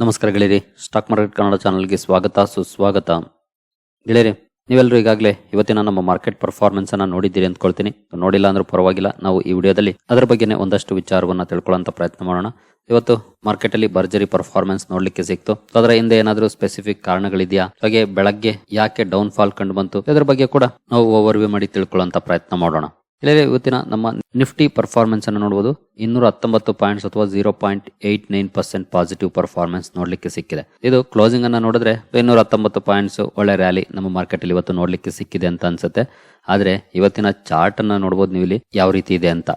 ನಮಸ್ಕಾರ ಗೆಳೆಯರಿ stock market Kannada ಚಾನಲ್ಗೆ ಸ್ವಾಗತ, ಸುಸ್ವಾಗತ. ಗೆಳೆಯರಿ, ನೀವೆಲ್ಲರೂ ಈಗಾಗಲೇ ಇವತ್ತಿನ ನಮ್ಮ ಮಾರ್ಕೆಟ್ ಪರ್ಫಾರ್ಮೆನ್ಸ್ ಅನ್ನ ನೋಡಿದ್ದೀರಿ ಅಂದ್ಕೊಳ್ತೀನಿ. ನೋಡಿಲ್ಲ ಅಂದ್ರೂ ಪರವಾಗಿಲ್ಲ, ನಾವು ಈ ವಿಡಿಯೋದಲ್ಲಿ ಅದರ ಬಗ್ಗೆನೇ ಒಂದಷ್ಟು ವಿಚಾರವನ್ನ ತಿಳ್ಕೊಳ್ಳೋಂಥ ಪ್ರಯತ್ನ ಮಾಡೋಣ. ಇವತ್ತು ಮಾರ್ಕೆಟ್ ಅಲ್ಲಿ ಭರ್ಜರಿ ಪರ್ಫಾರ್ಮೆನ್ಸ್ ನೋಡ್ಲಿಕ್ಕೆ ಸಿಕ್ತು. ಅದರ ಹಿಂದೆ ಏನಾದರೂ ಸ್ಪೆಸಿಫಿಕ್ ಕಾರಣಗಳಿದೆಯಾ? ಹಾಗೆ ಬೆಳಗ್ಗೆ ಯಾಕೆ ಡೌನ್ ಫಾಲ್ ಕಂಡು ಬಂತು? ಇದರ ಬಗ್ಗೆ ಕೂಡ ನಾವು ಓವರ್ ವ್ಯೂ ಮಾಡಿ ತಿಳ್ಕೊಳ್ಳೋಂಥ ಪ್ರಯತ್ನ ಮಾಡೋಣ. ಗೆಳೆಯರೇ, ಇವತ್ತಿನ ನಮ್ಮ ನಿಫ್ಟಿ ಪರ್ಫಾರ್ಮೆನ್ಸ್ ಅನ್ನು ನೋಡಬಹುದು ಇನ್ನೂರ ಹತ್ತೊಂಬತ್ತು ಪಾಯಿಂಟ್ಸ್ ಅಥವಾ zero point eight nine percent positive performance ನೋಡ್ಲಿಕ್ಕೆ ಸಿಕ್ಕಿದೆ. ಇದು ಕ್ಲೋಸಿಂಗ್ ಅನ್ನ ನೋಡಿದ್ರೆ ಇನ್ನೂರ ಹತ್ತೊಂಬತ್ತು ಪಾಯಿಂಟ್ಸ್ ಒಳ್ಳೆ ರ್ಯಾಲಿ ನಮ್ಮ ಮಾರ್ಕೆಟ್ ಅಲ್ಲಿ ಇವತ್ತು ನೋಡ್ಲಿಕ್ಕೆ ಸಿಕ್ಕಿದೆ ಅಂತ ಅನ್ಸುತ್ತೆ. ಆದ್ರೆ ಇವತ್ತಿನ ಚಾರ್ಟ್ ಅನ್ನ ನೋಡಬಹುದು ನೀವು ಇಲ್ಲಿ ಯಾವ ರೀತಿ ಇದೆ ಅಂತ.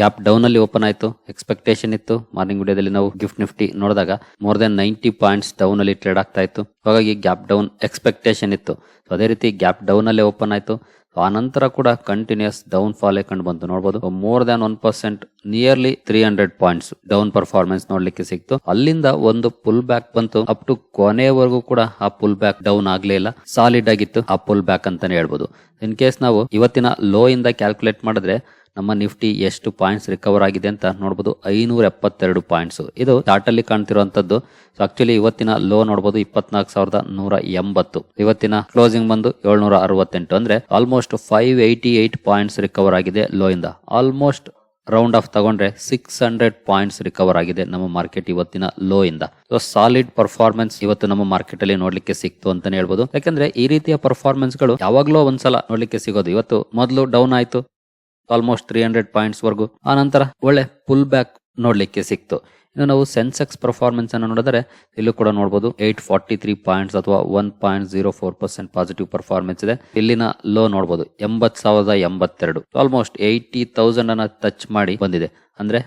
ಗ್ಯಾಪ್ ಡೌನ್ ಅಲ್ಲಿ ಓಪನ್ ಆಯಿತು ಎಕ್ಸ್ಪೆಕ್ಟೇಷನ್ ಇತ್ತು. ಮಾರ್ನಿಂಗ್ ವಿಡಿಯೋದಲ್ಲಿ ನಾವು ಗಿಫ್ಟ್ ನಿಫ್ಟಿ ನೋಡಿದಾಗ more than ninety points down ಅಲ್ಲಿ ಟ್ರೇಡ್ ಆಗ್ತಾ ಇತ್ತು. ಹಾಗಾಗಿ ಗ್ಯಾಪ್ ಡೌನ್ ಎಕ್ಸ್ಪೆಕ್ಟೇಷನ್ ಇತ್ತು. ಅದೇ ರೀತಿ ಗ್ಯಾಪ್ ಡೌನ್ ಅಲ್ಲೇ ಓಪನ್ ಆಯ್ತು. ಆ ನಂತರ ಕೂಡ ಕಂಟಿನ್ಯೂಸ್ ಡೌನ್ ಫಾಲ್ ಕಂಡು ಬಂತು. ನೋಡಬಹುದು more than one percent nearly three hundred points down performance ನೋಡ್ಲಿಕ್ಕೆ ಸಿಕ್ತು. ಅಲ್ಲಿಂದ ಒಂದು ಪುಲ್ ಬ್ಯಾಕ್ ಬಂತು. ಅಪ್ ಟು ಕೊನೆವರೆಗೂ ಕೂಡ ಆ ಪುಲ್ ಬ್ಯಾಕ್ ಡೌನ್ ಆಗ್ಲೇ ಇಲ್ಲ. ಸಾಲಿಡ್ ಆಗಿತ್ತು. ಆ ಪುಲ್ ಬ್ಯಾಕ್ ಅಂತಾನೆ ಹೇಳ್ಬೋದು. ಇನ್ ಕೇಸ್ ನಾವು ಇವತ್ತಿನ ಲೋ ಇಂದ ಕ್ಯಾಲ್ಕುಲೇಟ್ ಮಾಡಿದ್ರೆ ನಮ್ಮ ನಿಫ್ಟಿ ಎಷ್ಟು ಪಾಯಿಂಟ್ಸ್ ರಿಕವರ್ ಆಗಿದೆ ಅಂತ ನೋಡಬಹುದು ಐನೂರ ಎಪ್ಪತ್ತೆರಡು ಪಾಯಿಂಟ್ಸ್. ಇದು ಚಾರ್ಟಲ್ಲಿ ಕಾಣ್ತಿರುವಂತದ್ದು ಸೊ ಆಕ್ಚುಲಿ ಇವತ್ತಿನ ಲೋ ನೋಡಬಹುದು ಇಪ್ಪತ್ನಾಲ್ಕು ಸಾವಿರದ ನೂರ ಎಂಬತ್ತು. ಇವತ್ತಿನ ಕ್ಲೋಸಿಂಗ್ ಬಂದು ಏಳ್ನೂರ ಅರವತ್ತೆಂಟು. ಅಂದ್ರೆ almost five eighty eight points recover ಆಗಿದೆ ಲೋ ಇಂದ. ಆಲ್ಮೋಸ್ಟ್ ರೌಂಡ್ ಆಫ್ ತಗೊಂಡ್ರೆ ಸಿಕ್ಸ್ ಹಂಡ್ರೆಡ್ ಪಾಯಿಂಟ್ಸ್ ರಿಕವರ್ ಆಗಿದೆ ನಮ್ಮ ಮಾರ್ಕೆಟ್ ಇವತ್ತಿನ ಲೋ ಇಂದ. ಸೊ ಸಾಲಿಡ್ ಪರ್ಫಾರ್ಮೆನ್ಸ್ ಇವತ್ತು ನಮ್ಮ ಮಾರ್ಕೆಟ್ ಅಲ್ಲಿ ನೋಡ್ಲಿಕ್ಕೆ ಸಿಕ್ತು ಅಂತಾನೆ ಹೇಳ್ಬೋದು. ಯಾಕಂದ್ರೆ ಈ ರೀತಿಯ ಪರ್ಫಾರ್ಮೆನ್ಸ್ಗಳು ಯಾವಾಗ್ಲೋ ಒಂದ್ಸಲ ನೋಡ್ಲಿಕ್ಕೆ ಸಿಗೋದು. ಇವತ್ತು ಮೊದಲು ಡೌನ್ ಆಯ್ತು ಆಲ್ಮೋಸ್ಟ್ ತ್ರೀ ಹಂಡ್ರೆಡ್ ಪಾಯಿಂಟ್ಸ್ ವರೆಗೂ. ಆ ನಂತರ ಒಳ್ಳೆ ಪುಲ್ ಬ್ಯಾಕ್ ನೋಡಲಿಕ್ಕೆ ಸಿಕ್ತು. ಇನ್ನು ನಾವು ಸೆನ್ಸೆಕ್ಸ್ ಪರ್ಫಾರ್ಮೆನ್ಸ್ ಅನ್ನು ನೋಡಿದ್ರೆ ಇಲ್ಲೂ ಕೂಡ ನೋಡಬಹುದು ಏಟ್ ಫಾರ್ಟಿ ತ್ರೀ ಪಾಯಿಂಟ್ಸ್ ಅಥವಾ one point zero four percent positive performance ಇದೆ. ಇಲ್ಲಿನ ಲೋ ನೋಡಬಹುದು ಎಂಬತ್ ಸಾವಿರದ ಎಂಬತ್ತೆರಡು. ಆಲ್ಮೋಸ್ಟ್ ಏಯ್ಟಿ ತೌಸಂಡ್ ಅನ್ನ ಟಚ್ ಮಾಡಿ ಬಂದಿದೆ. ಅಂದ್ರೆ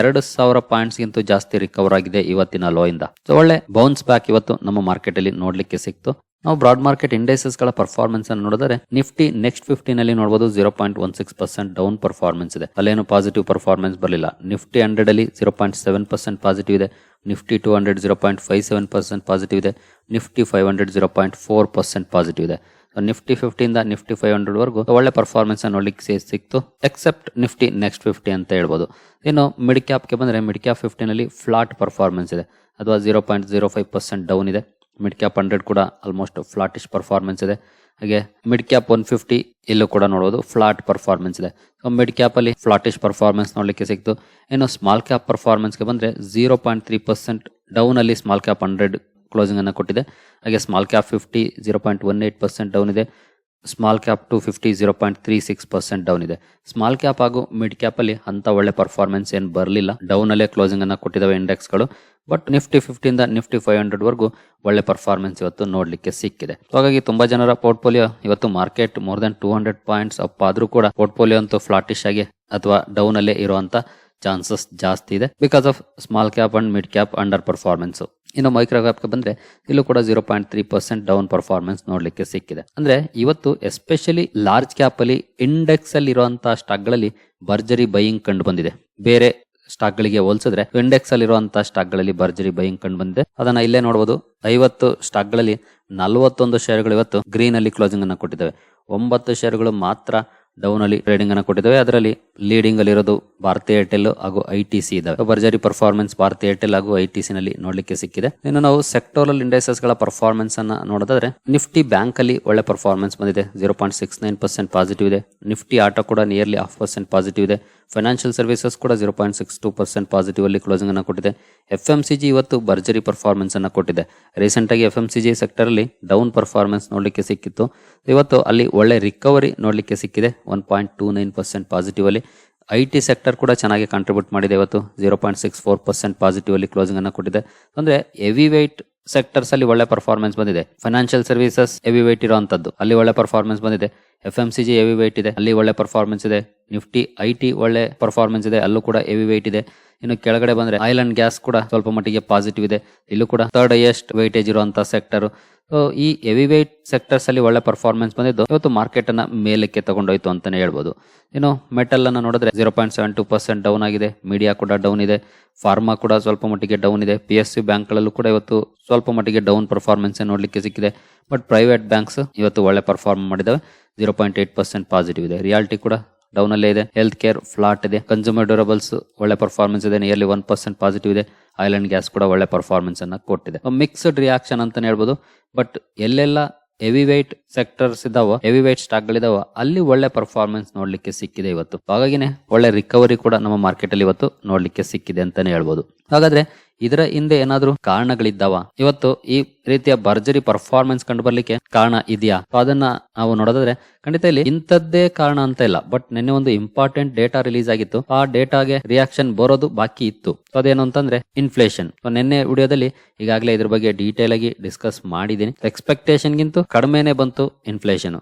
ಎರಡು ಸಾವಿರ ಪಾಯಿಂಟ್ಸ್ ಗಿಂತ ಜಾಸ್ತಿ ರಿಕವರ್ ಆಗಿದೆ ಇವತ್ತಿನ ಲೋ ಇಂದ. ಸೊ ಒಳ್ಳೆ ಬೌನ್ಸ್ ಬ್ಯಾಕ್ ಇವತ್ತು ನಮ್ಮ ಮಾರ್ಕೆಟ್ ಅಲ್ಲಿ ನೋಡ್ಲಿಕ್ಕೆ ಸಿಕ್ತು. ನಾವು ಬ್ರಾಡ್ ಮಾರ್ಕೆಟ್ ಇಂಡೆಕ್ಸಸ್ಗಳ ಪರ್ಫಾರ್ಮೆನ್ಸ್ ಅನ್ನು ನೋಡಿದರೆ ನಿಫ್ಟಿ ನೆಕ್ಸ್ಟ್ ಫಿಫ್ಟೀನ್ ಅಲ್ಲಿ ನೋಡಬಹುದು zero point one six percent down performance ಇದೆ. ಅಲ್ಲೇನು ಪಾಸಿಟಿವ್ ಪರ್ಫಾರ್ಮೆನ್ಸ್ ಬರಲಿಲ್ಲ. ನಿಫ್ಟಿ ಹಂಡ್ರೆಡ್ ಅಲ್ಲಿ zero point seven percent positive ಇದೆ. Nifty two hundred zero point five seven percent positive ಇದೆ. Nifty five hundred zero point four percent positive ಇದೆ. Nifty ಫಿಫ್ಟಿಯಿಂದ Nifty five hundred ವರೆಗೂ ಒಳ್ಳೆ ಪರ್ಫಾರ್ಮೆನ್ಸ್ ನೋಡ್ಲಿಕ್ಕೆ ಸಿಕ್ತು. ಎಕ್ಸೆಪ್ಟ್ ನಿಫ್ಟಿ ನೆಕ್ಸ್ಟ್ ಫಿಫ್ಟಿ ಅಂತ ಹೇಳ್ಬೋದು. ಇನ್ನು ಮಿಡ್ ಕ್ಯಾಪ್ಗೆ ಬಂದರೆ ಮಿಡ್ ಕ್ಯಾಪ್ ಫಿಫ್ಟಿನಲ್ಲಿ ಫ್ಲಾಟ್ ಪರ್ಫಾರ್ಮೆನ್ಸ್ ಇದೆ. ಅಥವಾ zero point zero five percent down ಇದೆ. ಮಿಡ್ ಕ್ಯಾಪ್ ಹಂಡ್ರೆಡ್ ಕೂಡ ಆಲ್ಮೋಸ್ಟ್ ಫ್ಲಾಟಿಶ್ ಪರ್ಫಾರ್ಮೆನ್ಸ್ ಇದೆ. ಹಾಗೆ ಮಿಡ್ ಕ್ಯಾಪ್ ಒನ್ ಫಿಫ್ಟಿ ಇಲ್ಲೂ ಕೂಡ ನೋಡೋದು ಫ್ಲಾಟ್ ಪರ್ಫಾರ್ಮೆನ್ಸ್ ಇದೆ. ಸೊ ಮಿಡ್ ಕ್ಯಾಪ್ ಅಲ್ಲಿ ಫ್ಲಾಟಿಶ್ ಪರ್ಫಾರ್ಮೆನ್ಸ್ ನೋಡಲಿಕ್ಕೆ ಸಿಕ್ತು. ಇನ್ನು ಸ್ಮಾಲ್ ಕ್ಯಾಪ್ ಪರ್ಫಾರ್ಮೆನ್ಸ್ಗೆ ಬಂದ್ರೆ zero point three percent down ಅಲ್ಲಿ ಸ್ಮಾಲ್ ಕ್ಯಾಪ್ ಹಂಡ್ರೆಡ್ ಕ್ಲೋಸಿಂಗ್ ಅನ್ನು ಕೊಟ್ಟಿದೆ. ಹಾಗೆ small cap fifty zero point one eight percent down ಇದೆ. Small cap two fifty zero point three six percent down ಇದೆ. ಸ್ಮಾಲ್ ಕ್ಯಾಪ್ ಹಾಗೂ mid cap ಅಲ್ಲಿ ಅಂತ ಒಳ್ಳೆ ಪರ್ಫಾರ್ಮೆನ್ಸ್ ಏನು ಬರಲಿಲ್ಲ. ಡೌನ್ ಅಲ್ಲೇ ಕ್ಲೋಸಿಂಗ್ ಅನ್ನ ಕೊಟ್ಟಿದ್ದಾವೆ ಇಂಡೆಕ್ಸ್ಗಳು ಬಟ್ ನಿಫ್ಟಿ ಫಿಫ್ಟಿಯಿಂದ ನಿಫ್ಟಿ ಫೈವ್ ಹಂಡ್ರೆಡ್ ವರೆಗೂ ಒಳ್ಳೆ ಪರ್ಫಾರ್ಮೆನ್ಸ್ ಇವತ್ತು ನೋಡಲಿಕ್ಕೆ ಸಿಕ್ಕಿದೆ. ಹಾಗಾಗಿ ತುಂಬ ಜನರ ಪೋರ್ಟ್ಫೋಲಿಯೋ ಇವತ್ತು market more than two hundred points up ಆದರೂ ಕೂಡ ಪೋರ್ಟ್ಫೋಲಿಯೋ ಅಂತೂ ಫ್ಲಾಟಿಶ್ ಆಗಿ ಅಥವಾ ಡೌನ್ ಅಲ್ಲೇ ಇರುವಂತ ಚಾನ್ಸಸ್ ಜಾಸ್ತಿ ಇದೆ because of small cap and mid cap under performance. ಇನ್ನು ಮೈಕ್ರೋ ಕ್ಯಾಪ್ಗೆ ಬಂದರೆ ಇಲ್ಲೂ ಕೂಡ zero point three percent down performance ನೋಡಲಿಕ್ಕೆ ಸಿಕ್ಕಿದೆ. ಅಂದರೆ ಇವತ್ತು ಎಸ್ಪೆಷಲಿ ಲಾರ್ಜ್ ಕ್ಯಾಪಲ್ಲಿ ಇಂಡೆಕ್ಸಲ್ಲಿ ಇಂಡೆಕ್ಸ್ ಸ್ಟಾಕ್ಗಳಲ್ಲಿ ಭರ್ಜರಿ ಬೈಯಿಂಗ್ ಕಂಡು ಬಂದಿದೆ. ಬೇರೆ ಸ್ಟಾಕ್ಗಳಿಗೆ ಹೋಲಿಸಿದ್ರೆ ಇಂಡೆಕ್ಸ್ ಅಲ್ಲಿ ಸ್ಟಾಕ್ಗಳಲ್ಲಿ ಸ್ಟಾಕ್ಗಳಲ್ಲಿ ಭರ್ಜರಿ ಬೈಯಿಂಗ್ ಕಂಡು ಬಂದಿದೆ. ಅದನ್ನ ಇಲ್ಲೇ ನೋಡಬಹುದು ಐವತ್ತು ಸ್ಟಾಕ್ಗಳಲ್ಲಿ ನಲವತ್ತೊಂದು ಶೇರ್ಗಳು ಇವತ್ತು ಗ್ರೀನ್ ಅಲ್ಲಿ ಕ್ಲೋಸಿಂಗ್ ಅನ್ನ ಕೊಟ್ಟಿದ್ದಾವೆ. ಒಂಬತ್ತು ಶೇರ್ಗಳು ಮಾತ್ರ ಡೌನ್ ಅಲ್ಲಿ ಟ್ರೇಡಿಂಗ್ ಅನ್ನು ಕೊಟ್ಟಿದ್ದಾವೆ. ಅದರಲ್ಲಿ ಲೀಡಿಂಗ್ ಅಲ್ಲಿ ಇರೋದು ಭಾರತೀಯ ಏರ್ಟೆಲ್ ಹಾಗೂ ಐ ಟಿ ಸಿ ಇದಾವೆ ಭರ್ಜರಿ ಪರ್ಫಾರ್ಮೆನ್ಸ್ ಭಾರತೀಯ ಏರ್ಟೆಲ್ ಹಾಗೂ ಐ ಟಿ ಸಿ ನಲ್ಲಿ ನೋಡ್ಲಿಕ್ಕೆ ಸಿಕ್ಕಿದೆ. ಇನ್ನು ನಾವು ಸೆಕ್ಟೋರಲ್ ಇಂಡೈಸಸ್ಗಳ ಪರ್ಫಾರ್ಮೆನ್ಸ್ ಅನ್ನ ನೋಡೋದಾದ್ರೆ ನಿಫ್ಟಿ ಬ್ಯಾಂಕ್ ಅಲ್ಲಿ ಒಳ್ಳೆ ಪರ್ಫಾರ್ಮೆನ್ಸ್ ಬಂದಿದೆ. Zero point six nine percent positive ಇದೆ. ನಿಫ್ಟಿ ಆಟೋ ಕೂಡ ನಿಯರ್ಲಿ ಹಾಫ್ ಪರ್ಸೆಂಟ್ ಪಾಸಿಟಿವ್ ಇದೆ. ಫೈನಾನ್ಷಿಯಲ್ ಸರ್ವಿಸಸ್ ಕೂಡ zero point six two percent positive ಅಲ್ಲಿ ಕ್ಲೋಸಿಂಗ್ ಅನ್ನು ಕೊಟ್ಟಿದೆ. ಎಫ್ ಎಂ ಸಿ ಜಿ ಇವತ್ತು ಭರ್ಜರಿ ಪರ್ಫಾರ್ಮೆನ್ಸ್ ಅನ್ನು ಕೊಟ್ಟಿದೆ. ರೀಸೆಂಟ್ ಆಗಿ F M C G sector ಅಲ್ಲಿ ಡೌನ್ ಪರ್ಫಾರ್ಮೆನ್ಸ್ ನೋಡಲಿಕ್ಕೆ ಸಿಕ್ಕಿತ್ತು. ಇವತ್ತು ಅಲ್ಲಿ ಒಳ್ಳೆ ರಿಕವರಿ ನೋಡಲಿಕ್ಕೆ ಸಿಕ್ಕಿದೆ. One point two nine percent positive ಅಲ್ಲಿ. ಐ ಟಿ ಸೆಕ್ಟರ್ ಕೂಡ ಚೆನ್ನಾಗಿ ಕಾಂಟ್ರಿಬ್ಯೂಟ್ ಮಾಡಿದೆ ಇವತ್ತು. Zero point six four percent positive ಅಲ್ಲಿ ಕ್ಲೋಸಿಂಗ್ ಅನ್ನು ಕೊಟ್ಟಿದೆ. ಅಂದ್ರೆ ಹೆವಿ weight ಸೆಕ್ಟರ್ಸ್ ಅಲ್ಲಿ ಒಳ್ಳೆ ಪರ್ಫಾರ್ಮೆನ್ಸ್ ಬಂದಿದೆ. ಫೈನಾನ್ಷಿಯಲ್ ಸರ್ವಿಸಸ್ ಹೆವಿ weight ಇರುವಂತದ್ದು. ಅಲ್ಲಿ ಒಳ್ಳೆ ಪರ್ಫಾರ್ಮೆನ್ಸ್ ಬಂದಿದೆ. ಎಫ್ ಎಂ ಸಿ ಜಿ ಇದೆ, ಅಲ್ಲಿ ಒಳ್ಳೆ ಪರ್ಫಾರ್ಮೆನ್ಸ್ ಇದೆ. ನಿಫ್ಟಿ ಐ ಟಿ ಒಳ್ಳೆ ಪರ್ಫಾರ್ಮೆನ್ಸ್ ಇದೆ, ಅಲ್ಲೂ ಕೂಡ ಎವಿ weight ಇದೆ. ಇನ್ನು ಕೆಳಗಡೆ ಬಂದ್ರೆ ಆಯಿಲ್ ಅಂಡ್ ಗ್ಯಾಸ್ ಕೂಡ ಸ್ವಲ್ಪ ಮಟ್ಟಿಗೆ ಪಾಸಿಟಿವ್ ಇದೆ. ಇಲ್ಲೂ ಕೂಡ ಥರ್ಡ್ ಹೈಯೆಸ್ಟ್ ವೈಟೇಜ್ ಇರುವಂತಹ ಸೆಕ್ಟರ್ ಸೊ ಈ ಎವಿ ವೇಟ್ ಸೆಕ್ಟರ್ಸ್ ಅಲ್ಲಿ ಒಳ್ಳೆ ಪರ್ಫಾರ್ಮೆನ್ಸ್ ಬಂದಿದ್ದು ಇವತ್ತು ಮಾರ್ಕೆಟ್ ಅನ್ನ ಮೇಲಕ್ಕೆ ತಗೊಂಡೋಯ್ತು ಅಂತಾನೆ ಹೇಳ್ಬೋದು. ಇನ್ನು ಮೆಟಲ್ ಅನ್ನ ನೋಡಿದ್ರೆ zero point seven two percent down ಆಗಿದೆ. ಮೀಡಿಯಾ ಕೂಡ ಡೌನ್ ಇದೆ. ಫಾರ್ಮಾ ಕೂಡ ಸ್ವಲ್ಪ ಮಟ್ಟಿಗೆ ಡೌನ್ ಇದೆ. ಪಿ ಎಸ್ ಸಿ ಬ್ಯಾಂಕ್ಗಳಲ್ಲೂ ಕೂಡ ಇವತ್ತು ಸ್ವಲ್ಪ ಮಟ್ಟಿಗೆ ಡೌನ್ ಪರ್ಫಾರ್ಮೆನ್ಸ್ ನೋಡ್ಲಿಕ್ಕೆ ಸಿಕ್ಕಿದೆ. ಬಟ್ ಪ್ರೈವೇಟ್ ಬ್ಯಾಂಕ್ಸ್ ಇವತ್ತು ಒಳ್ಳೆ perform ಮಾಡಿದಾವೆ. Zero point eight percent positive ಇದೆ. ರಿಯಾಲಿಟಿ ಕೂಡ ಡೌನ್ ಅಲ್ಲೇ ಇದೆ. ಹೆಲ್ತ್ ಕೇರ್ ಫ್ಲಾಟ್ ಇದೆ. ಕನ್ಸ್ಯೂಮರ್ ಡ್ಯೂರಬಲ್ಸ್ ಒಳ್ಳೆ ಪರ್ಫಾರ್ಮೆನ್ಸ್ ಇದೆ. ನಿಯರ್ಲಿ ಒನ್ ಪರ್ಸೆಂಟ್ ಪಾಸಿಟಿವ್ ಇದೆ. ಅಂಡ್ ಗ್ಯಾಸ್ ಕೂಡ ಒಳ್ಳೆ ಪರ್ಫಾರ್ಮೆನ್ಸ್ ಅನ್ನ ಕೊಟ್ಟಿದೆ. ಮಿಕ್ಸ್ಡ್ ರಿಯಾಕ್ಷನ್ ಅಂತ ಹೇಳ್ಬೋದು. ಬಟ್ ಎಲ್ಲೆಲ್ಲ ಹೆವಿ ವೈಟ್ ಸೆಕ್ಟರ್ಸ್ ಇದಾವೋ ಹೆವಿ ವೈಟ್ ಸ್ಟಾಕ್ ಗಳಿದಾವೋ ಅಲ್ಲಿ ಒಳ್ಳೆ ಪರ್ಫಾರ್ಮೆನ್ಸ್ ನೋಡ್ಲಿಕ್ಕೆ ಸಿಕ್ಕಿದೆ ಇವತ್ತು. ಹಾಗಾಗಿನೇ ಒಳ್ಳೆ ರಿಕವರಿ ಕೂಡ ನಮ್ಮ ಮಾರ್ಕೆಟ್ ಅಲ್ಲಿ ಇವತ್ತು ನೋಡ್ಲಿಕ್ಕೆ ಸಿಕ್ಕಿದೆ ಅಂತಾನೆ ಹೇಳ್ಬೋದು. ಹಾಗಾದ್ರೆ ಇದರ ಹಿಂದೆ ಏನಾದ್ರೂ ಕಾರಣಗಳಿದ್ದಾವ? ಇವತ್ತು ಈ ರೀತಿಯ ಭರ್ಜರಿ ಪರ್ಫಾರ್ಮೆನ್ಸ್ ಕಂಡು ಬರ್ಲಿಕ್ಕೆ ಕಾರಣ ಇದೆಯಾ? ಅದನ್ನ ನಾವು ನೋಡೋದಾದ್ರೆ, ಖಂಡಿತ ಇಲ್ಲಿ ಇಂಥದ್ದೇ ಕಾರಣ ಅಂತ ಇಲ್ಲ ಬಟ್ ನಿನ್ನೆ ಒಂದು ಇಂಪಾರ್ಟೆಂಟ್ ಡೇಟಾ ರಿಲೀಸ್ ಆಗಿತ್ತು. ಆ ಡೇಟಾಗೆ ರಿಯಾಕ್ಷನ್ ಬರೋದು ಬಾಕಿ ಇತ್ತು. ಅದೇನು ಅಂತಂದ್ರೆ ಇನ್ಫ್ಲೇಷನ್ ನಿನ್ನೆ ವಿಡಿಯೋದಲ್ಲಿ ಈಗಾಗಲೇ ಇದ್ರ ಬಗ್ಗೆ ಡೀಟೇಲ್ ಆಗಿ ಡಿಸ್ಕಸ್ ಮಾಡಿದೀನಿ ಎಕ್ಸ್ಪೆಕ್ಟೇಷನ್ ಗಿಂತ ಕಡಿಮೆನೆ ಬಂತು ಇನ್ಫ್ಲೇಷನ್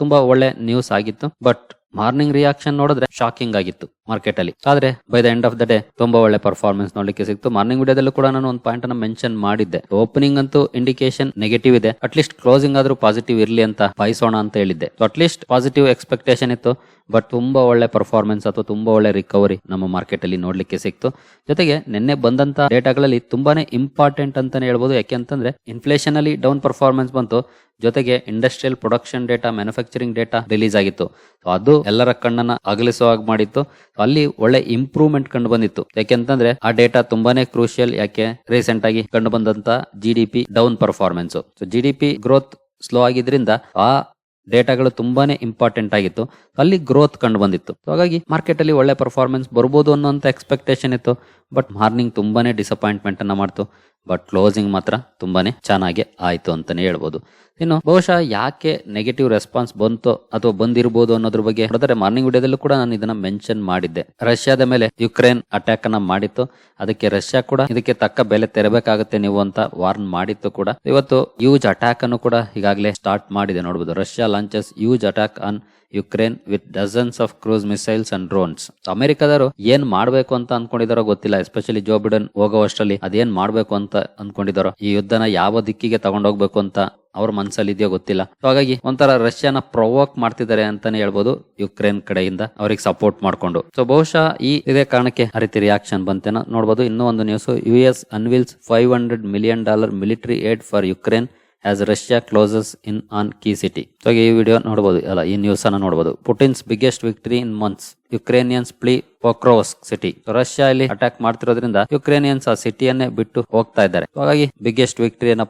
ತುಂಬಾ ಒಳ್ಳೆ ನ್ಯೂಸ್ ಆಗಿತ್ತು ಬಟ್ ಮಾರ್ನಿಂಗ್ ರಿಯಾಕ್ಷನ್ ನೋಡಿದ್ರೆ ಶಾಕಿಂಗ್ ಆಗಿತ್ತು ಮಾರ್ಕೆಟ್ ಅಲ್ಲಿ. ಆದ್ರೆ by the end of the day ತುಂಬಾ ಒಳ್ಳೆ ಪರ್ಫಾರ್ಮೆನ್ಸ್ ನೋಡ್ಲಿಕ್ಕೆ ಸಿಕ್ತು. ಮಾರ್ನಿಂಗ್ ವಿಡಿಯೋದಲ್ಲೂ ಕೂಡ ನಾನು ಒಂದು ಪಾಯಿಂಟ್ ಅನ್ನ ಮೆನ್ಷನ್ ಮಾಡಿದ್ದೆ. ಓಪನಿಂಗ್ ಅಂತೂ ಇಂಡಿಕೇಶನ್ ನೆಗೆಟಿವ್ ಇದೆ. ಅಟ್ ಲೀಸ್ಟ್ ಕ್ಲೋಸಿಂಗ್ ಆದ್ರೂ ಪಾಸಿಟಿವ್ ಇರ್ಲಿ ಅಂತ ಬಯಸೋಣ ಅಂತ ಹೇಳಿದ್ದೆ. ಅಟ್ಲೀಸ್ಟ್ ಪಾಸಿಟಿವ್ ಎಕ್ಸ್ಪೆಕ್ಟೇಷನ್ ಇತ್ತು. ಬಟ್ ತುಂಬಾ ಒಳ್ಳೆ ಪರ್ಫಾರ್ಮೆನ್ಸ್ ಅಥವಾ ತುಂಬಾ ಒಳ್ಳೆ ರಿಕವರಿ ನಮ್ಮ ಮಾರ್ಕೆಟ್ ಅಲ್ಲಿ ನೋಡ್ಲಿಕ್ಕೆ ಸಿಕ್ತು. ಜೊತೆಗೆ ನಿನ್ನೆ ಬಂದಂತ ಡೇಟಾಗಳಲ್ಲಿ ತುಂಬಾನೇ ಇಂಪಾರ್ಟೆಂಟ್ ಅಂತಾನೆ ಹೇಳ್ಬೋದು. ಯಾಕೆ ಅಂತಂದ್ರೆ ಇನ್ಫ್ಲೇಷನ್ ಅಲ್ಲಿ ಡೌನ್ ಪರ್ಫಾರ್ಮೆನ್ಸ್ ಬಂತು. ಜೊತೆಗೆ industrial production data manufacturing data release ಆಗಿತ್ತು. ಅದು ಎಲ್ಲರ ಕಣ್ಣನ್ನ ಅಗಲಿಸುವ ಹಾಗೆ ಮಾಡಿತ್ತು. ಅಲ್ಲಿ ಒಳ್ಳೆ ಇಂಪ್ರೂವ್ಮೆಂಟ್ ಕಂಡು ಬಂದಿತ್ತು. ಯಾಕೆಂತಂದ್ರೆ ಆ ಡೇಟಾ ತುಂಬಾನೇ ಕ್ರೂಷಿಯಲ್ ಯಾಕೆ? ರೀಸೆಂಟ್ ಆಗಿ ಕಂಡು ಬಂದಂತ G D P down performance so G D P growth slow ಆಗಿದ್ರಿಂದ ಆ ಡೇಟಾಗಳು ತುಂಬಾನೇ ಇಂಪಾರ್ಟೆಂಟ್ ಆಗಿತ್ತು. ಅಲ್ಲಿ ಗ್ರೋತ್ ಕಂಡು ಬಂದಿತ್ತು. ಹಾಗಾಗಿ ಮಾರ್ಕೆಟ್ ಅಲ್ಲಿ ಒಳ್ಳೆ ಪರ್ಫಾರ್ಮೆನ್ಸ್ ಬರ್ಬೋದು ಅನ್ನೋಂತ ಎಕ್ಸ್ಪೆಕ್ಟೇಷನ್ ಇತ್ತು. ಬಟ್ ಮಾರ್ನಿಂಗ್ ತುಂಬಾನೇ ಡಿಸಪಾಯಿಂಟ್ಮೆಂಟ್ ಅನ್ನ ಮಾಡ್ತು. ಬಟ್ ಕ್ಲೋಸಿಂಗ್ ಮಾತ್ರ ತುಂಬಾನೇ ಚೆನ್ನಾಗಿ ಆಯಿತು ಅಂತಾನೆ ಹೇಳ್ಬೋದು. ಇನ್ನು ಬಹುಶಃ ಯಾಕೆ ನೆಗೆಟಿವ್ ರೆಸ್ಪಾನ್ಸ್ ಬಂತು ಅಥವಾ ಬಂದಿರಬಹುದು ಅನ್ನೋದ್ರ ಬಗ್ಗೆ ನೋಡಿದ್ರೆ ಮಾರ್ನಿಂಗ್ ವಿಡಿಯೋದಲ್ಲೂ ಕೂಡ ನಾನು ಇದನ್ನ ಮೆನ್ಷನ್ ಮಾಡಿದ್ದೆ. ರಷ್ಯಾದ ಮೇಲೆ ಯುಕ್ರೇನ್ ಅಟ್ಯಾಕ್ ಅನ್ನ ಮಾಡಿತ್ತು. ಅದಕ್ಕೆ ರಷ್ಯಾ ಕೂಡ ಇದಕ್ಕೆ ತಕ್ಕ ಬೆಲೆ ತೆರಬೇಕಾಗುತ್ತೆ ನೀವು ಅಂತ ವಾರ್ನ್ ಮಾಡಿತ್ತು ಕೂಡ. ಇವತ್ತು ಯೂಜ್ ಅಟ್ಯಾಕ್ ಅನ್ನು ಕೂಡ ಈಗಾಗಲೇ ಸ್ಟಾರ್ಟ್ ಮಾಡಿದೆ ನೋಡಬಹುದು Russia launches huge attack on Ukraine with dozens of cruise missiles and drones ಅಮೆರಿಕದವರು ಏನ್ ಮಾಡಬೇಕು ಅಂತ ಅನ್ಕೊಂಡಿದಾರೋ ಗೊತ್ತಿಲ್ಲ. ಎಸ್ಪೆಷಲಿ ಜೋ ಬಿಡನ್ ಹೋಗೋವಷ್ಟರಲ್ಲಿ ಅದೇನ್ ಮಾಡ್ಬೇಕು ಅಂತ ಅನ್ಕೊಂಡಿದಾರೋ ಈ ಯುದ್ಧನ ಯಾವ ದಿಕ್ಕಿಗೆ ತಗೊಂಡೋಗ್ಬೇಕು ಅಂತ ಅವ್ರ ಮನ್ಸಲ್ಲಿ ಇದೆಯೋ ಗೊತ್ತಿಲ್ಲ ಹಾಗಾಗಿ ಒಂಥರ ರಷ್ಯಾನ ಪ್ರೊವೋಕ್ ಮಾಡ್ತಿದ್ದಾರೆ ಅಂತಾನೆ ಹೇಳ್ಬೋದು ಯುಕ್ರೇನ್ ಕಡೆಯಿಂದ ಅವ್ರಿಗೆ ಸಪೋರ್ಟ್ ಮಾಡ್ಕೊಂಡು. ಸೊ ಬಹುಶಃ ಈ ಇದೇ ಕಾರಣಕ್ಕೆ ಆ ರೀತಿ ರಿಯಾಕ್ಷನ್ ಬಂತೇನ ನೋಡಬಹುದು ಇನ್ನೂ ಒಂದು news U S unveils five hundred million dollar military aid for Ukraine as Russia closes in on key city so ಈ ವಿಡಿಯೋ ನೋಡಬಹುದು ಅಲ್ಲ, ಈ ನ್ಯೂಸ್ ಅನ್ನ ನೋಡಬಹುದು Putin's biggest victory in months Ukrainians flee Pokrovsk city. Russia ಇಲ್ಲಿ attack ಮಾಡ್ತಿರೋದ್ರಿಂದ Ukrainians ಆ ಸಿಟಿಯನ್ನೇ ಬಿಟ್ಟು ಹೋಗ್ತಾ ಇದ್ದಾರೆ. ಹಾಗಾಗಿ ಬಿಗ್ಗೆಸ್ಟ್ ವಿಕ್ಟರಿಯನ್ನ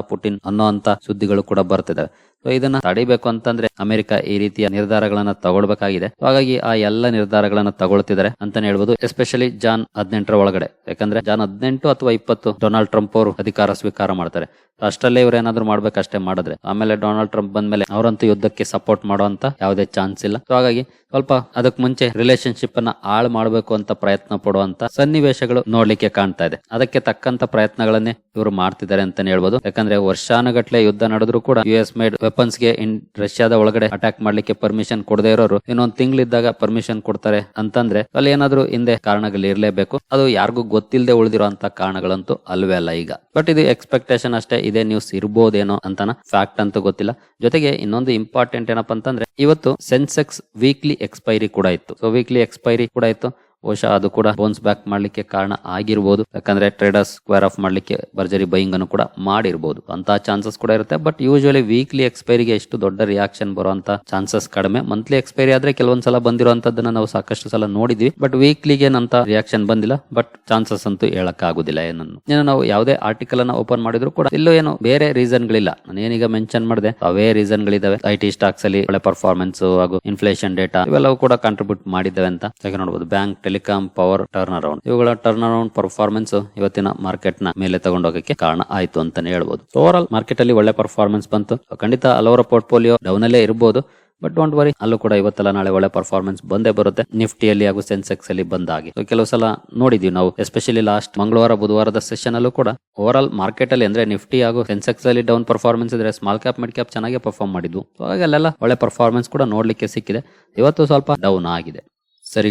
ಆ ಪುಟಿನ್ ಅನ್ನೋ ಅಂತ ಸುದ್ದಿಗಳು ಕೂಡ ಬರ್ತಿದ್ದಾವೆ ಸೊ ಇದನ್ನ ತಡಿಬೇಕು ಅಂತಂದ್ರೆ ಅಮೆರಿಕ ಈ ರೀತಿಯ ನಿರ್ಧಾರಗಳನ್ನ ತಗೊಳ್ಬೇಕಾಗಿದೆ. ಹಾಗಾಗಿ ಆ ಎಲ್ಲ ನಿರ್ಧಾರಗಳನ್ನ ತಗೊಳ್ತಿದ್ದಾರೆ ಅಂತಾನೆ ಹೇಳ್ಬೋದು. ಎಸ್ಪೆಷಲಿ ಜಾನ್ ಹದಿನೆಂಟರ ಒಳಗಡೆ. ಯಾಕಂದ್ರೆ ಜಾನ್ ಹದಿನೆಂಟು ಅಥವಾ ಇಪ್ಪತ್ತು ಡೊನಾಲ್ಡ್ ಟ್ರಂಪ್ ಅವರು ಅಧಿಕಾರ ಸ್ವೀಕಾರ ಮಾಡ್ತಾರೆ. ಅಷ್ಟಲ್ಲೇ ಇವ್ರು ಏನಾದ್ರು ಮಾಡ್ಬೇಕಷ್ಟೇ ಮಾಡಿದ್ರೆ. ಆಮೇಲೆ ಡೊನಾಲ್ಡ್ ಟ್ರಂಪ್ ಬಂದ್ಮೇಲೆ ಅವರಂತೂ ಯುದ್ಧಕ್ಕೆ ಸಪೋರ್ಟ್ ಮಾಡುವಂತ ಯಾವುದೇ ಚಾನ್ಸ್ ಇಲ್ಲ. ಸೊ ಹಾಗಾಗಿ ಸ್ವಲ್ಪ ಅದಕ್ ಮುಂಚೆ ರಿಲೇಶನ್ಶಿಪ್ ಅನ್ನ ಹಾಳ್ ಮಾಡಬೇಕು ಅಂತ ಪ್ರಯತ್ನ ಪಡುವಂತ ಸನ್ನಿವೇಶಗಳು ನೋಡ್ಲಿಕ್ಕೆ ಕಾಣ್ತಾ ಇದೆ. ಅದಕ್ಕೆ ತಕ್ಕಂತ ಪ್ರಯತ್ನಗಳನ್ನೇ ಇವರು ಮಾಡ್ತಿದ್ದಾರೆ ಅಂತಾನೆ ಹೇಳ್ಬೋದು. ಯಾಕಂದ್ರೆ ವರ್ಷಾನುಗಟ್ಲೆ ಯುದ್ಧ ನಡೆದ್ರು ಕೂಡ ಯು ಎಸ್ ಮೇಡ್ ವೆಪನ್ಸ್ಗೆ ಇನ್ ರಷ್ಯಾದ ಒಳಗಡೆ ಅಟ್ಯಾಕ್ ಮಾಡ್ಲಿಕ್ಕೆ ಪರ್ಮಿಷನ್ ಕೊಡದೇ ಇರೋರು ಇನ್ನೊಂದ್ ತಿಂಗಳಿದ್ದಾಗ ಪರ್ಮಿಷನ್ ಕೊಡ್ತಾರೆ ಅಂತಂದ್ರೆ ಅಲ್ಲಿ ಏನಾದ್ರು ಹಿಂದೆ ಕಾರಣಗಳು ಇರಲೇಬೇಕು. ಅದು ಯಾರಿಗೂ ಗೊತ್ತಿಲ್ಲದೆ ಉಳಿದಿರುವಂತ ಕಾರಣಗಳಂತೂ ಅಲ್ವೇ ಅಲ್ಲ ಈಗ. ಬಟ್ ಇದು ಎಕ್ಸ್ಪೆಕ್ಟೇಷನ್ ಅಷ್ಟೇ, ಇದೇ ನ್ಯೂಸ್ ಇರ್ಬೋದೇನೋ ಅಂತಾನ ಫ್ಯಾಕ್ಟ್ ಅಂತೂ ಗೊತ್ತಿಲ್ಲ. ಜೊತೆಗೆ ಇನ್ನೊಂದು ಇಂಪಾರ್ಟೆಂಟ್ ಏನಪ್ಪಾ ಅಂತಂದ್ರೆ ಇವತ್ತು ಸೆನ್ಸೆಕ್ಸ್ ವೀಕ್ಲಿ ಎಕ್ಸ್ಪೈರಿ ಕೂಡ ಇತ್ತು ಸೊ ವೀಕ್ಲಿ ಎಕ್ಸ್ಪೈರಿ ಕೂಡ ಇತ್ತು ಬಹುಶಃ ಅದು ಕೂಡ ಬೌನ್ಸ್ ಬ್ಯಾಕ್ ಮಾಡ್ಲಿಕ್ಕೆ ಕಾರಣ ಆಗಿರ್ಬೋದು. ಯಾಕಂದ್ರೆ ಟ್ರೇಡರ್ಸ್ ಸ್ಕ್ವೇರ್ ಆಫ್ ಮಾಡ್ಲಿಕ್ಕೆ ಭರ್ಜರಿ ಬೈಯಿಂಗ್ ಅನ್ನು ಕೂಡ ಮಾಡಿರ್ಬೋದು. ಅಂತ ಚಾನ್ಸಸ್ ಕೂಡ ಇರುತ್ತೆ. ಬಟ್ ಯೂಶುವಲಿ ವೀಕ್ಲಿ ಎಕ್ಸ್ಪೈರಿಗೆ ಎಷ್ಟು ದೊಡ್ಡ ರಿಯಾಕ್ಷನ್ ಬರುವಂತ ಚಾನ್ಸಸ್ ಕಡಿಮೆ. ಮಂತ್ಲಿ ಎಕ್ಸ್ಪೈರಿ ಆದ್ರೆ ಕೆಲವೊಂದ್ ಸಲ ಬಂದಿರುವಂತದ್ದನ್ನ ನಾವು ಸಾಕಷ್ಟು ಸಲ ನೋಡಿದ್ವಿ. ಬಟ್ ವೀಕ್ಲಿಗೆ ನಂತ ರಿಯಾಕ್ಷನ್ ಬಂದಿಲ್ಲ. ಬಟ್ ಚಾನ್ಸಸ್ ಅಂತೂ ಹೇಳಕ್ ಆಗುದಿಲ್ಲ ಏನನ್ನು. ಇನ್ನು ನಾವು ಯಾವುದೇ ಆರ್ಟಿಕಲ್ ಅನ್ನ ಓಪನ್ ಮಾಡಿದ್ರು ಕೂಡ ಇಲ್ಲೂ ಏನು ಬೇರೆ ರೀಸನ್ ಗಳಿಲ್ಲ. ನಾನು ಏನೀಗ ಮೆನ್ಷನ್ ಮಾಡಿದೆ. ಅವೇ ರೀಸನ್ ಗಳಿದಾವೆ. ಐ ಟಿ ಸ್ಟಾಕ್ಸ್ ಅಲ್ಲಿ ಒಳ್ಳೆ ಪರ್ಫಾರ್ಮೆನ್ಸ್ ಹಾಗೂ ಇನ್ಫ್ಲೇಷನ್ ಡೇಟಾ ಇವೆಲ್ಲವೂ ಕೂಡ ಕಾಂಟ್ರಿಬ್ಯೂಟ್ ಮಾಡಿದ್ದಾವೆ ಅಂತ. ನೋಡಬಹುದು bank telecom power turn around ಇವುಗಳ ಟರ್ನ್ ಅರೌಂಡ್ ಪರ್ಫಾರ್ಮೆನ್ಸ್ ಇವತ್ತಿನ ಮಾರ್ಕೆಟ್ನ ಮೇಲೆ ತಗೊಂಡೋಗಕ್ಕೆ ಕಾರಣ ಆಯ್ತು ಅಂತಾನೆ ಹೇಳ್ಬೋದು. ಓವರ್ ಆಲ್ ಮಾರ್ಕೆಟ್ ಅಲ್ಲಿ ಒಳ್ಳೆ ಪರ್ಫಾರ್ಮೆನ್ಸ್ ಬಂತು. ಖಂಡಿತ ಹಲವರ ಪೋರ್ಟ್ಫೋಲಿಯೋ ಡೌನ್ ಅಲ್ಲೇ ಇರಬಹುದು ಬಟ್ ಡೋಂಟ್ ವರಿ ಅಲ್ಲೂ ಕೂಡ ಇವತ್ತಲ್ಲ ನಾಳೆ ಒಳ್ಳೆ ಪರ್ಫಾರ್ಮೆನ್ಸ್ ಬಂದೇ ಬರುತ್ತೆ. ನಿಫ್ಟಿಯಲ್ಲಿ ಹಾಗೂ ಸೆನ್ಸೆಕ್ಸ್ ಅಲ್ಲಿ ಬಂದಾಗಿ ಕೆಲವು ಸಲ ನೋಡಿದೀವಿ ನಾವು ಎಸ್ಪೆಷಲಿ ಲಾಸ್ಟ್ ಮಂಗಳವಾರ, ಬುಧವಾರದ ಸೆಷನ್ ಅಲ್ಲೂ ಕೂಡ. ಓವರ್ ಆಲ್ ಮಾರ್ಕೆಟ್ ಅಲ್ಲಿ ಅಂದ್ರೆ ನಿಫ್ಟಿ ಹಾಗೂ ಸೆನ್ಸೆಕ್ಸ್ ಅಲ್ಲಿ ಡೌನ್ ಪರ್ಫಾರ್ಮೆನ್ಸ್ ಇದ್ರೆ ಸ್ಮಾಲ್ ಕ್ಯಾಪ್ ಮಿಡ್ ಕ್ಯಾಪ್ ಚೆನ್ನಾಗಿ ಪರ್ಫಾರ್ಮ್ ಮಾಡಿದ್ವು. ಅಲ್ಲೆಲ್ಲ ಒಳ್ಳೆ ಪರ್ಫಾರ್ಮೆನ್ಸ್ ಕೂಡ ನೋಡ್ಲಿಕ್ಕೆ ಸಿಕ್ಕಿದೆ. ಇವತ್ತು ಸ್ವಲ್ಪ ಡೌನ್ ಆಗಿದೆ. ಸರಿ